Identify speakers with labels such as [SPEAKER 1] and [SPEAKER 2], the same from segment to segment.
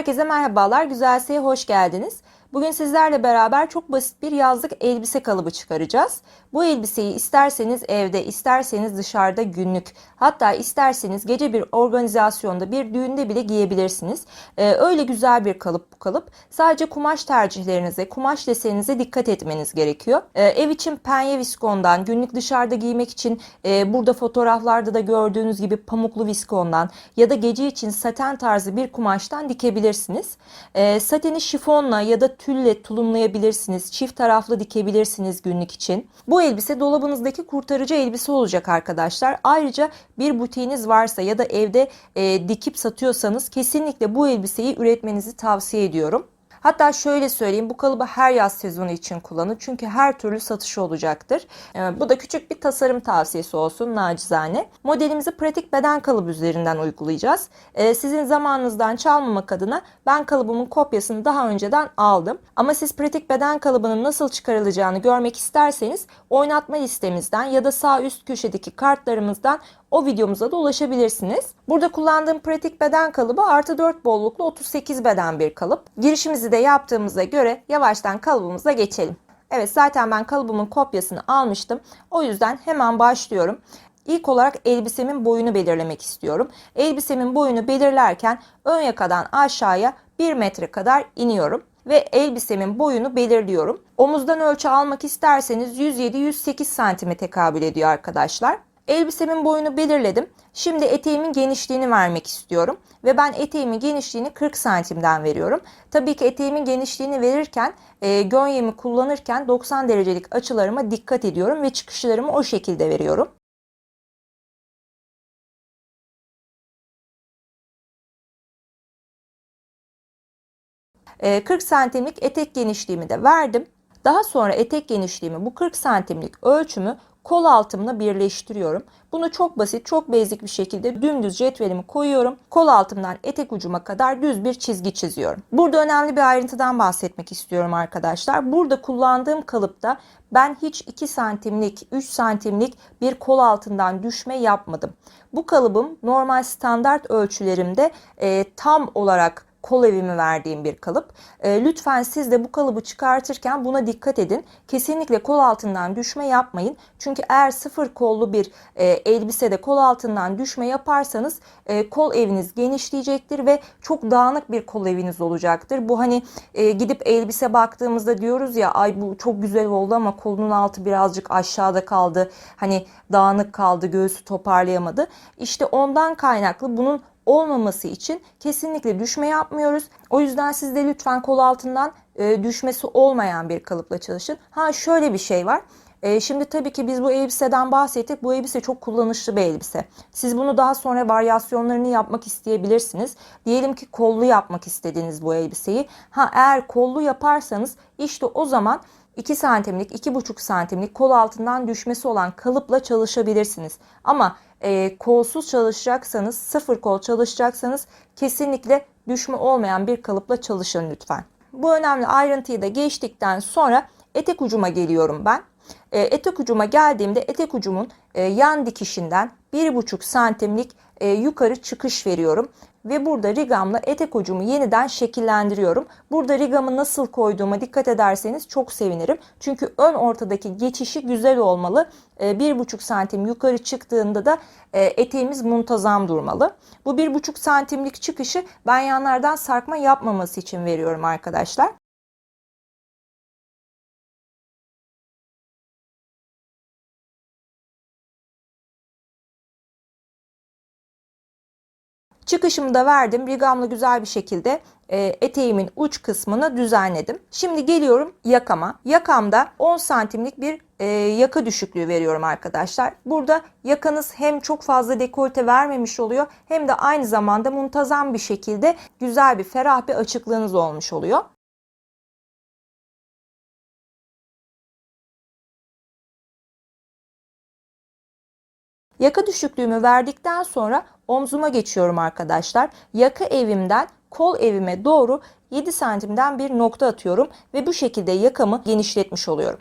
[SPEAKER 1] Herkese merhabalar, Güzel hoş geldiniz. Bugün sizlerle beraber çok basit bir yazlık elbise kalıbı çıkaracağız. Bu elbiseyi isterseniz evde, isterseniz dışarıda günlük, hatta isterseniz gece bir organizasyonda, bir düğünde bile giyebilirsiniz. Ee, öyle güzel bir kalıp bu kalıp. Sadece kumaş tercihlerinize, kumaş deseninize dikkat etmeniz gerekiyor. Ee, ev için penye viskondan, günlük dışarıda giymek için e, burada fotoğraflarda da gördüğünüz gibi pamuklu viskondan ya da gece için saten tarzı bir kumaştan dikebilirsiniz. Ee, sateni şifonla ya da tülle tulumlayabilirsiniz. Çift taraflı dikebilirsiniz günlük için. Bu elbise dolabınızdaki kurtarıcı elbise olacak arkadaşlar. Ayrıca bir butiğiniz varsa ya da evde e, dikip satıyorsanız kesinlikle bu elbiseyi üretmenizi tavsiye ediyorum. Hatta şöyle söyleyeyim bu kalıbı her yaz sezonu için kullanın. Çünkü her türlü satışı olacaktır. Ee, bu da küçük bir tasarım tavsiyesi olsun nacizane. Modelimizi pratik beden kalıbı üzerinden uygulayacağız. Ee, sizin zamanınızdan çalmamak adına ben kalıbımın kopyasını daha önceden aldım. Ama siz pratik beden kalıbının nasıl çıkarılacağını görmek isterseniz oynatma listemizden ya da sağ üst köşedeki kartlarımızdan o videomuza da ulaşabilirsiniz. Burada kullandığım pratik beden kalıbı artı 4 bolluklu 38 beden bir kalıp. Girişimizi de yaptığımıza göre yavaştan kalıbımıza geçelim. Evet zaten ben kalıbımın kopyasını almıştım. O yüzden hemen başlıyorum. İlk olarak elbisemin boyunu belirlemek istiyorum. Elbisemin boyunu belirlerken ön yakadan aşağıya 1 metre kadar iniyorum ve elbisemin boyunu belirliyorum. Omuzdan ölçü almak isterseniz 107-108 santime tekabül ediyor arkadaşlar. Elbisemin boyunu belirledim. Şimdi eteğimin genişliğini vermek istiyorum. Ve ben eteğimin genişliğini 40 santimden veriyorum. Tabii ki eteğimin genişliğini verirken e, gönyemi kullanırken 90 derecelik açılarıma dikkat ediyorum ve çıkışlarımı o şekilde veriyorum. E, 40 santimlik etek genişliğimi de verdim. Daha sonra etek genişliğimi bu 40 santimlik ölçümü kol altımla birleştiriyorum. Bunu çok basit, çok basic bir şekilde dümdüz cetvelimi koyuyorum. Kol altımdan etek ucuma kadar düz bir çizgi çiziyorum. Burada önemli bir ayrıntıdan bahsetmek istiyorum arkadaşlar. Burada kullandığım kalıpta ben hiç 2 santimlik, 3 santimlik bir kol altından düşme yapmadım. Bu kalıbım normal standart ölçülerimde e, tam olarak kol evimi verdiğim bir kalıp. E, lütfen siz de bu kalıbı çıkartırken buna dikkat edin. Kesinlikle kol altından düşme yapmayın. Çünkü eğer sıfır kollu bir e, elbisede kol altından düşme yaparsanız e, kol eviniz genişleyecektir ve çok dağınık bir kol eviniz olacaktır. Bu hani e, gidip elbise baktığımızda diyoruz ya ay bu çok güzel oldu ama kolunun altı birazcık aşağıda kaldı. Hani dağınık kaldı, göğsü toparlayamadı. İşte ondan kaynaklı bunun olmaması için kesinlikle düşme yapmıyoruz. O yüzden siz de lütfen kol altından e, düşmesi olmayan bir kalıpla çalışın. Ha şöyle bir şey var. E, şimdi tabii ki biz bu elbiseden bahsettik. Bu elbise çok kullanışlı bir elbise. Siz bunu daha sonra varyasyonlarını yapmak isteyebilirsiniz. Diyelim ki kollu yapmak istediğiniz bu elbiseyi. Ha eğer kollu yaparsanız işte o zaman 2 santimlik, 2,5 santimlik kol altından düşmesi olan kalıpla çalışabilirsiniz. Ama e, kolsuz çalışacaksanız, sıfır kol çalışacaksanız kesinlikle düşme olmayan bir kalıpla çalışın lütfen. Bu önemli ayrıntıyı da geçtikten sonra etek ucuma geliyorum ben. E, etek ucuma geldiğimde etek ucumun e, yan dikişinden 1,5 santimlik e, yukarı çıkış veriyorum ve burada rigamla etek ucumu yeniden şekillendiriyorum. Burada rigamı nasıl koyduğuma dikkat ederseniz çok sevinirim. Çünkü ön ortadaki geçişi güzel olmalı. 1,5 ee, santim yukarı çıktığında da e, eteğimiz muntazam durmalı. Bu 1,5 santimlik çıkışı ben yanlardan sarkma yapmaması için veriyorum arkadaşlar. Çıkışımı da verdim. Rigamla güzel bir şekilde e, eteğimin uç kısmını düzenledim. Şimdi geliyorum yakama. Yakamda 10 santimlik bir e, yaka düşüklüğü veriyorum arkadaşlar. Burada yakanız hem çok fazla dekolte vermemiş oluyor hem de aynı zamanda muntazam bir şekilde güzel bir ferah bir açıklığınız olmuş oluyor. Yaka düşüklüğümü verdikten sonra omzuma geçiyorum arkadaşlar. Yaka evimden kol evime doğru 7 santimden bir nokta atıyorum ve bu şekilde yakamı genişletmiş oluyorum.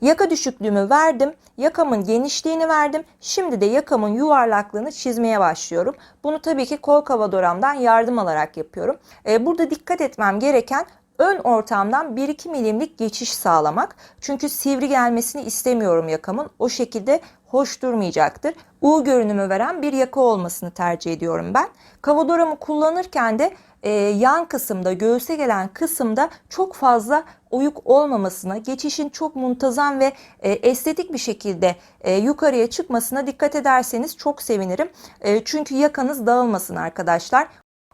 [SPEAKER 1] Yaka düşüklüğümü verdim. Yakamın genişliğini verdim. Şimdi de yakamın yuvarlaklığını çizmeye başlıyorum. Bunu tabii ki kol kavadoramdan yardım alarak yapıyorum. Ee, burada dikkat etmem gereken ön ortamdan 1-2 milimlik geçiş sağlamak. Çünkü sivri gelmesini istemiyorum yakamın. O şekilde hoş durmayacaktır. U görünümü veren bir yaka olmasını tercih ediyorum ben. Kavadoramı kullanırken de e, yan kısımda, göğüse gelen kısımda çok fazla oyuk olmamasına, geçişin çok muntazam ve e, estetik bir şekilde e, yukarıya çıkmasına dikkat ederseniz çok sevinirim. E, çünkü yakanız dağılmasın arkadaşlar.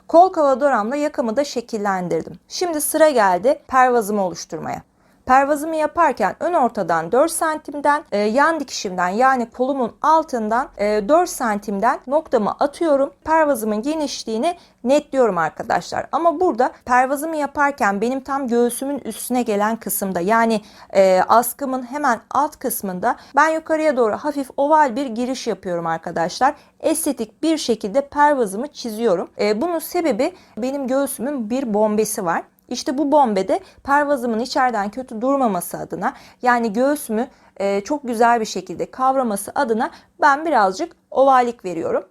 [SPEAKER 1] Kol kavadoramla yakamı da şekillendirdim. Şimdi sıra geldi pervazımı oluşturmaya. Pervazımı yaparken ön ortadan 4 santimden, e, yan dikişimden yani kolumun altından e, 4 santimden noktamı atıyorum. Pervazımın genişliğini netliyorum arkadaşlar. Ama burada pervazımı yaparken benim tam göğsümün üstüne gelen kısımda yani e, askımın hemen alt kısmında ben yukarıya doğru hafif oval bir giriş yapıyorum arkadaşlar. Estetik bir şekilde pervazımı çiziyorum. E, bunun sebebi benim göğsümün bir bombesi var. İşte bu bombede pervazımın içeriden kötü durmaması adına yani göğsümü çok güzel bir şekilde kavraması adına ben birazcık ovallik veriyorum.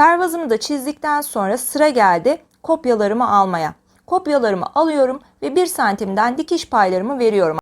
[SPEAKER 1] Pervazımı da çizdikten sonra sıra geldi kopyalarımı almaya. Kopyalarımı alıyorum ve 1 santimden dikiş paylarımı veriyorum.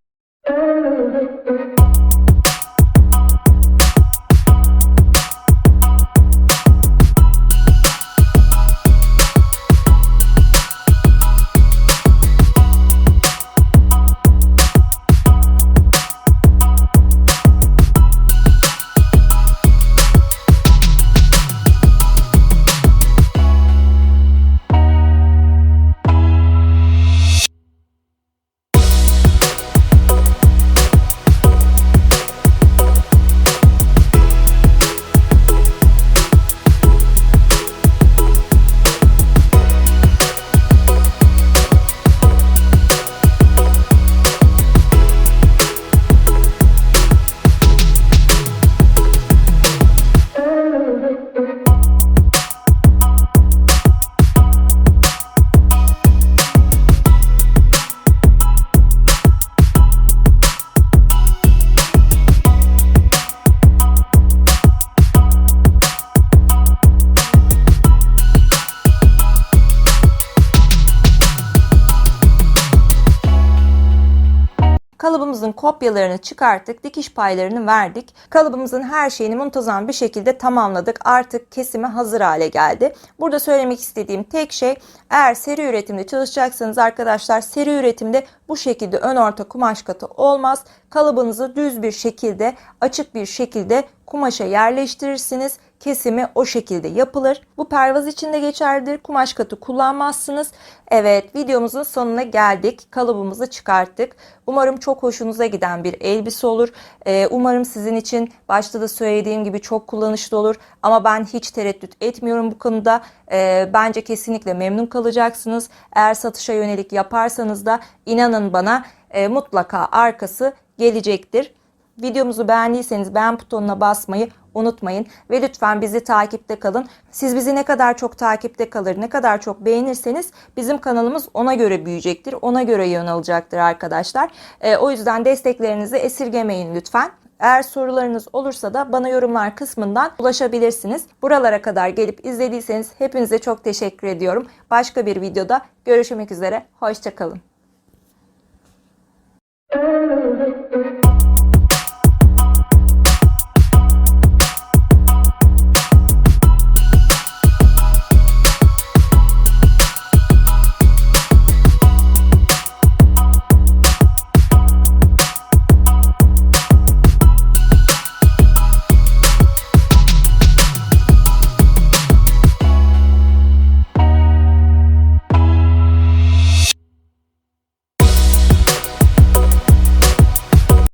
[SPEAKER 1] Kopyalarını çıkarttık, dikiş paylarını verdik. Kalıbımızın her şeyini muntazam bir şekilde tamamladık. Artık kesime hazır hale geldi. Burada söylemek istediğim tek şey eğer seri üretimde çalışacaksanız arkadaşlar seri üretimde bu şekilde ön orta kumaş katı olmaz. Kalıbınızı düz bir şekilde, açık bir şekilde kumaşa yerleştirirsiniz. Kesimi o şekilde yapılır. Bu pervaz için de geçerlidir. Kumaş katı kullanmazsınız. Evet videomuzun sonuna geldik. Kalıbımızı çıkarttık. Umarım çok hoşunuza giden bir elbise olur. Ee, umarım sizin için başta da söylediğim gibi çok kullanışlı olur. Ama ben hiç tereddüt etmiyorum bu konuda. Ee, bence kesinlikle memnun kalacaksınız. Eğer satışa yönelik yaparsanız da inanın bana e, mutlaka arkası gelecektir. Videomuzu beğendiyseniz beğen butonuna basmayı unutmayın ve lütfen bizi takipte kalın. Siz bizi ne kadar çok takipte kalır, ne kadar çok beğenirseniz bizim kanalımız ona göre büyüyecektir, ona göre yön alacaktır arkadaşlar. E, o yüzden desteklerinizi esirgemeyin lütfen. Eğer sorularınız olursa da bana yorumlar kısmından ulaşabilirsiniz. Buralara kadar gelip izlediyseniz hepinize çok teşekkür ediyorum. Başka bir videoda görüşmek üzere. Hoşçakalın.